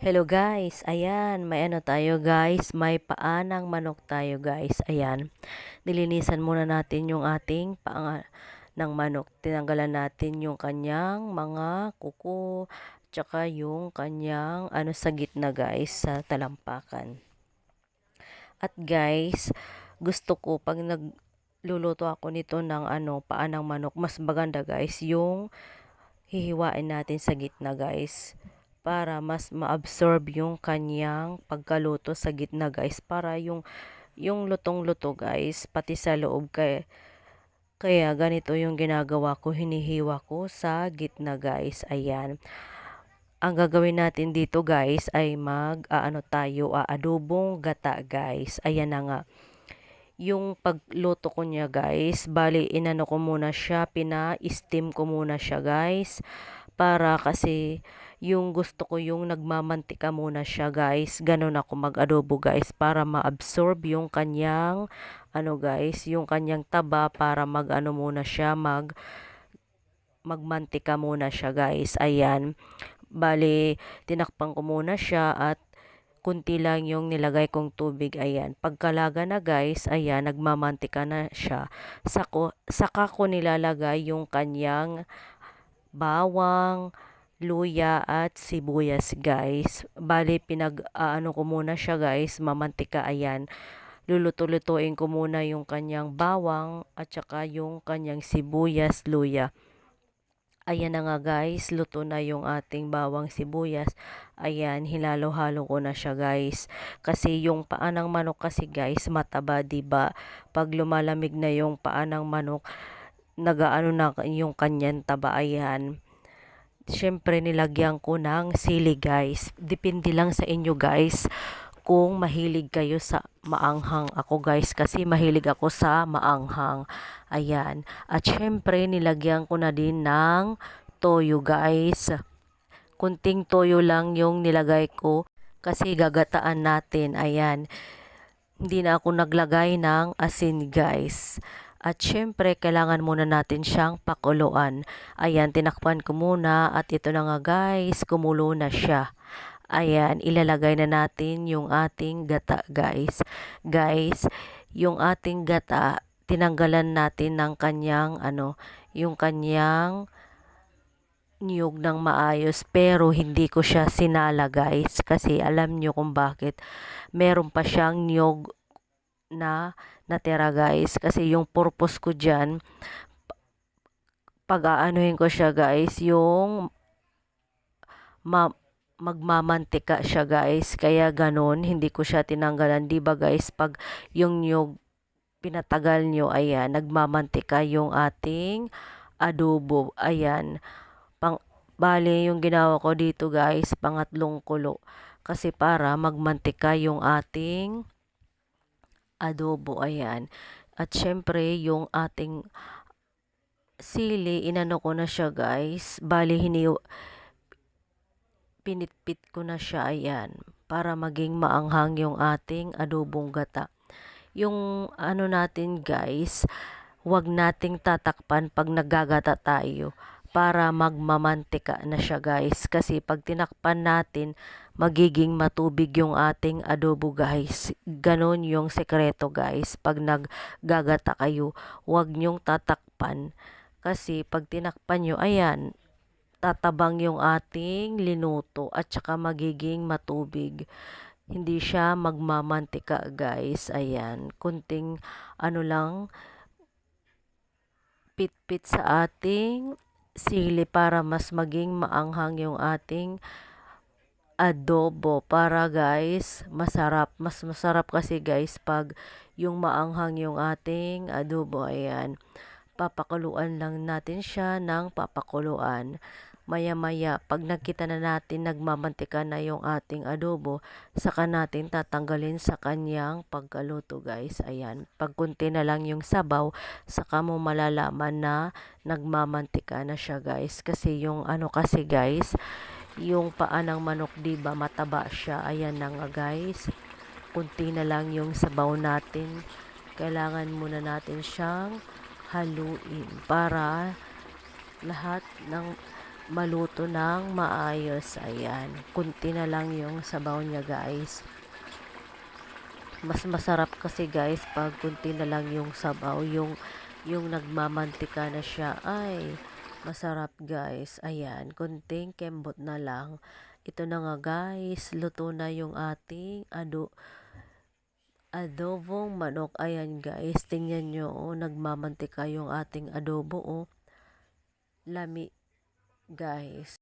Hello guys, ayan, may ano tayo guys, may paanang manok tayo guys, ayan. Nilinisan muna natin yung ating paa ng manok. Tinanggalan natin yung kanyang mga kuko, tsaka yung kanyang ano sa gitna guys, sa talampakan. At guys, gusto ko pag nagluluto ako nito ng ano, paa ng manok, mas maganda guys, yung hihiwain natin sa gitna guys para mas ma-absorb yung kanyang pagkaluto sa gitna guys. Para yung yung lutong-luto guys pati sa loob kaya kaya ganito yung ginagawa ko hinihiwa ko sa gitna guys. Ayan. Ang gagawin natin dito guys ay mag aano tayo aadobong gata guys. Ayan na nga. Yung pagluto ko niya guys bali inano ko muna siya pina-steam ko muna siya guys para kasi yung gusto ko yung nagmamantika muna siya guys. Ganon ako mag-adobo guys para ma-absorb yung kanyang ano guys, yung kanyang taba para mag-ano muna siya mag magmantika muna siya guys. Ayan. Bali, tinakpan ko muna siya at kunti lang yung nilagay kong tubig. Ayan. Pagkalaga na guys, ayan, nagmamantika na siya. Sako, saka ko nilalagay yung kanyang bawang, luya at sibuyas guys. Bali pinag aano ko muna siya guys, mamantika ayan. Luluto-lutuin ko muna yung kanyang bawang at saka yung kanyang sibuyas, luya. Ayan na nga guys, luto na yung ating bawang sibuyas. Ayan, hilalo-halo ko na siya guys. Kasi yung paa ng manok kasi guys, mataba ba? Pag lumalamig na yung paa ng manok, nagaano na yung kanyan taba ayan. Siyempre nilagyan ko ng sili guys. Depende lang sa inyo guys kung mahilig kayo sa maanghang ako guys kasi mahilig ako sa maanghang. Ayan. At syempre nilagyan ko na din ng toyo guys. Kunting toyo lang yung nilagay ko kasi gagataan natin. Ayan. Hindi na ako naglagay ng asin guys. At syempre, kailangan muna natin siyang pakuluan. Ayan, tinakpan ko muna at ito na nga guys, kumulo na siya. Ayan, ilalagay na natin yung ating gata guys. Guys, yung ating gata, tinanggalan natin ng kanyang ano, yung kanyang niyog ng maayos pero hindi ko siya sinala guys kasi alam nyo kung bakit meron pa siyang niyog na natira guys. Kasi yung purpose ko dyan, pag-aanuhin ko siya guys, yung ma magmamantika siya guys. Kaya ganun, hindi ko siya tinanggalan. Diba guys, pag yung nyug pinatagal nyo, ayan, nagmamantika yung ating adobo. Ayan, pang, bali yung ginawa ko dito guys, pangatlong kulo. Kasi para magmantika yung ating adobo, ayan. At syempre, yung ating sili, inano ko na siya guys. Bali, hiniw, pinitpit ko na siya, ayan. Para maging maanghang yung ating adobong gata. Yung ano natin guys, wag nating tatakpan pag naggagata tayo para magmamantika na siya guys. Kasi pag tinakpan natin, magiging matubig yung ating adobo guys. Ganon yung sekreto guys. Pag naggagata kayo, huwag nyong tatakpan. Kasi pag tinakpan nyo, ayan, tatabang yung ating linuto at saka magiging matubig. Hindi siya magmamantika guys. Ayan, kunting ano lang, pit-pit sa ating sili para mas maging maanghang yung ating adobo. Para guys masarap. Mas masarap kasi guys pag yung maanghang yung ating adobo. Ayan. Papakuluan lang natin siya ng papakuluan maya maya pag nakita na natin nagmamantika na yung ating adobo saka natin tatanggalin sa kanyang pagkaluto guys ayan pag kunti na lang yung sabaw saka mo malalaman na nagmamantika na siya guys kasi yung ano kasi guys yung paa ng manok, 'di ba? Mataba siya. Ayan na nga, guys. Kunti na lang yung sabaw natin. Kailangan muna natin siyang haluin para lahat ng maluto ng maayos. Ayan. Kunti na lang yung sabaw niya guys. Mas masarap kasi guys pag kunti na lang yung sabaw. Yung, yung nagmamantika na siya. Ay, masarap guys. Ayan. Kunting kembot na lang. Ito na nga guys. Luto na yung ating ado adobong manok. Ayan guys, tingnan nyo, oh, nagmamantika yung ating adobo, oh. Lami, guys.